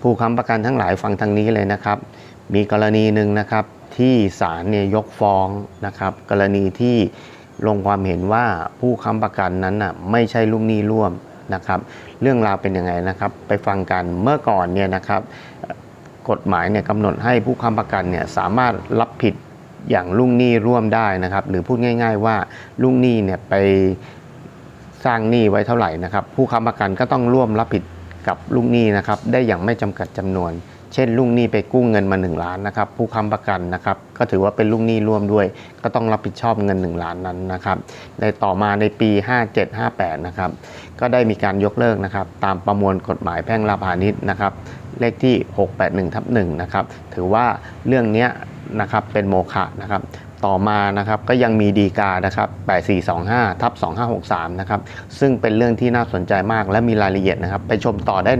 ผู้ค้ำประกันทั้งหลายฟังทางนี้เลยนะครับ มีกรณีหนึ่งนะครับที่ศาลเนี่ยยกฟ้องนะครับ กรณีที่ลงความเห็นว่าผู้ค้ำประกันนั้นน่ะไม่ใช่ลูกหนี้ร่วมนะครับ เรื่องราวเป็นยังไงนะครับ ไปฟังกันเมื่อก่อนเนี่ยนะครับกฎหมายเนี่ยกำหนดให้ผู้ค้ำประกันเนี่ยสามารถรับผิดอย่างลูกหนี้ร่วมได้นะครับ หรือพูดง่าย ๆ ว่าลูกหนี้เนี่ยไปสร้างหนี้ไว้เท่าไหร่นะครับ ผู้ค้ำประกันก็ต้องร่วมรับผิด กับลูกหนี้นะครับได้อย่างไม่จำกัดจำนวน เช่นลูกหนี้ไปกู้เงินมา 1 ล้านนะครับผู้ค้ำประกันนะครับก็ถือว่าเป็นลูกหนี้ร่วมด้วย ก็ต้องรับผิดชอบเงิน 1 ล้านนั้นนะครับในต่อมาในปี 57-58นะครับก็ได้มีการยกเลิกนะครับตามประมวลกฎหมายแพ่งราพาณิชย์นะครับเลขที่ 681ทับ1นะครับถือว่าเรื่องนี้นะครับเป็นโมฆะนะครับ ต่อมานะครับก็ยังมีดีกานะครับ8425ทับ2563นะครับซึ่งเป็นเรื่องที่น่าสนใจมากและมีรายละเอียดนะครับ ไปชมต่อได้ใน